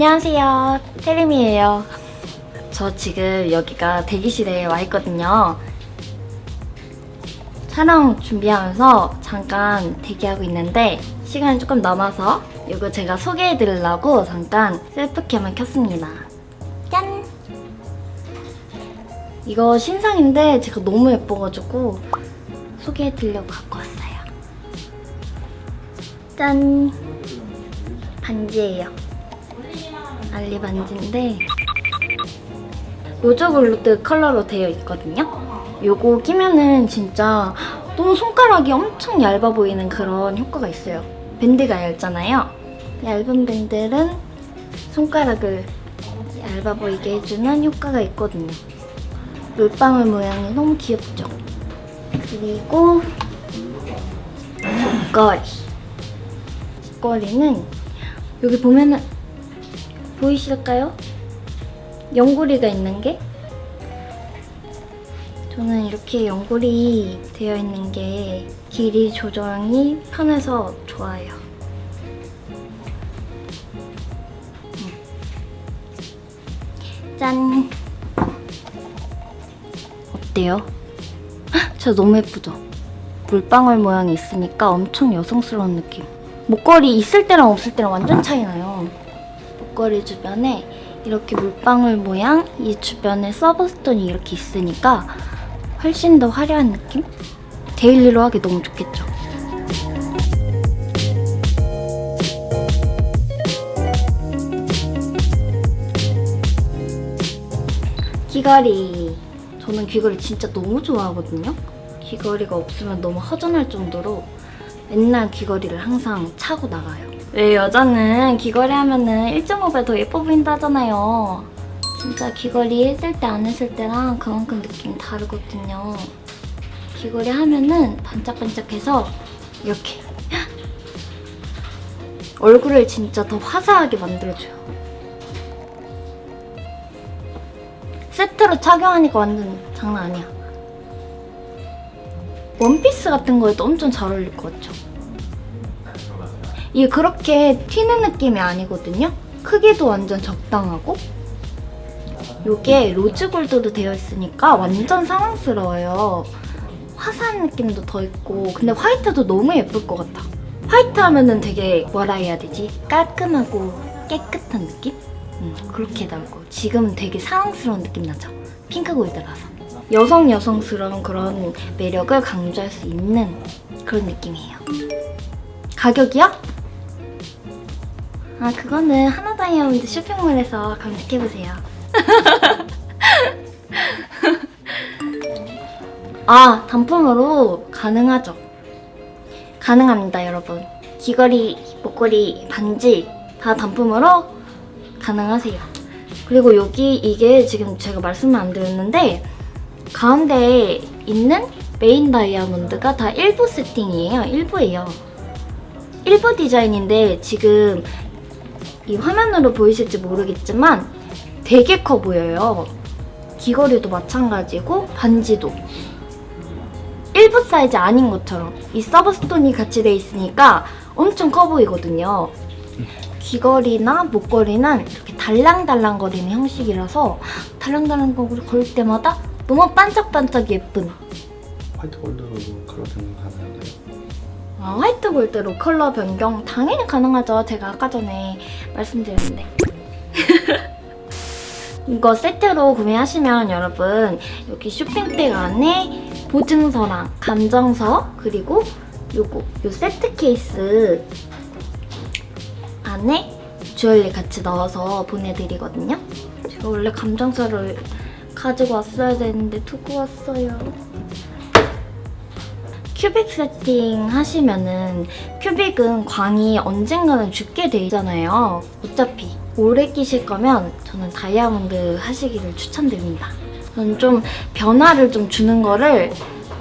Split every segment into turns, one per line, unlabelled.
안녕하세요. 테림이에요. 저 지금 여기가 대기실에 와 있거든요. 촬영 준비하면서 잠깐 대기하고 있는데 시간이 조금 남아서 이거 제가 소개해 드리려고 잠깐 셀프캠을 켰습니다. 짠! 이거 신상인데 제가 너무 예뻐가지고 소개해 드리려고 갖고 왔어요. 짠! 반지예요. 알리 반지인데 로즈 골드 컬러로 되어 있거든요. 요거 끼면은 진짜 너무 손가락이 엄청 얇아 보이는 그런 효과가 있어요. 밴드가 얇잖아요. 얇은 밴들은 손가락을 얇아 보이게 해주는 효과가 있거든요. 물방울 모양이 너무 귀엽죠? 그리고 목걸이. 목걸이는 여기 보면은 보이실까요? 연고리가 있는 게 저는 이렇게 연골이 되어 있는 게 길이 조정이 편해서 좋아요. 음. 짠! 어때요? 헉, 저 너무 예쁘죠? 물방울 모양이 있으니까 엄청 여성스러운 느낌. 목걸이 있을 때랑 없을 때랑 완전 차이 나요. 목걸이 주변에 이렇게 물방울 모양, 이 주변에 서브스톤이 이렇게 있으니까 훨씬 더 화려한 느낌? 데일리로 하기 너무 좋겠죠. 귀걸이. 저는 귀걸이 진짜 너무 좋아하거든요. 귀걸이가 없으면 너무 허전할 정도로 맨날 귀걸이를 항상 차고 나가요. 왜 여자는 귀걸이 하면은 1.5배 더 예뻐 보인다 하잖아요. 진짜 귀걸이 했을 때 안 했을 때랑 그만큼 느낌이 다르거든요. 귀걸이 하면은 반짝반짝해서 이렇게 얼굴을 진짜 더 화사하게 만들어줘요. 세트로 착용하니까 완전 장난 아니야. 원피스 같은 거에도 엄청 잘 어울릴 것 같죠? 이게 그렇게 튀는 느낌이 아니거든요? 크기도 완전 적당하고 요게 로즈 골드로 되어 있으니까 완전 사랑스러워요. 화사한 느낌도 더 있고 근데 화이트도 너무 예쁠 것 같아. 화이트 하면은 되게 뭐라 해야 되지? 깔끔하고 깨끗한 느낌? 음, 그렇게 나오고 지금 되게 사랑스러운 느낌 나죠? 핑크 골드라서. 여성 여성스러운 그런 매력을 강조할 수 있는 그런 느낌이에요. 가격이요? 아 그거는 하나 다이아몬드 쇼핑몰에서 검색해보세요. 아, 단품으로 가능하죠. 가능합니다, 여러분. 귀걸이, 목걸이, 반지 다 단품으로 가능하세요. 그리고 여기 이게 지금 제가 말씀을 안 드렸는데 가운데에 있는 메인 다이아몬드가 다 일부 세팅이에요. 일부예요. 일부 디자인인데 지금 이 화면으로 보이실지 모르겠지만 되게 커 보여요. 귀걸이도 마찬가지고 반지도 일부 사이즈 아닌 것처럼 이 서브스톤이 같이 돼 있으니까 엄청 커 보이거든요. 귀걸이나 목걸이는 이렇게 달랑달랑거리는 형식이라서 달랑달랑 걸 때마다 너무 반짝반짝 예쁜
화이트 골드로 변경 가능한가요?
아, 화이트 골드로 컬러 변경 당연히 가능하죠. 제가 아까 전에 말씀드렸는데. 이거 세트로 구매하시면 여러분 여기 쇼핑백 안에 보증서랑 감정서 그리고 요거 요 세트 케이스 안에 주얼리 같이 넣어서 보내드리거든요. 제가 원래 감정서를 가지고 왔어야 되는데 두고 왔어요. 큐빅 세팅 하시면은 큐빅은 광이 언젠가는 죽게 돼 있잖아요. 어차피 오래 끼실 거면 저는 다이아몬드 하시기를 추천드립니다. 저는 좀 변화를 좀 주는 거를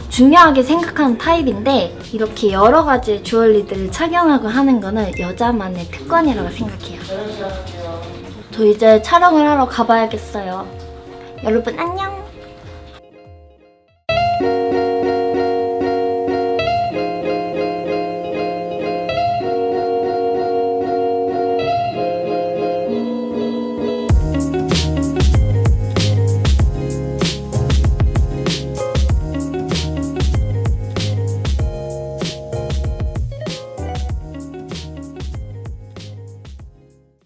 중요하게 생각하는 타입인데 이렇게 여러 가지 주얼리들을 착용하고 하는 거는 여자만의 특권이라고 생각해요. 저 이제 촬영을 하러 가봐야겠어요. 여러분 안녕.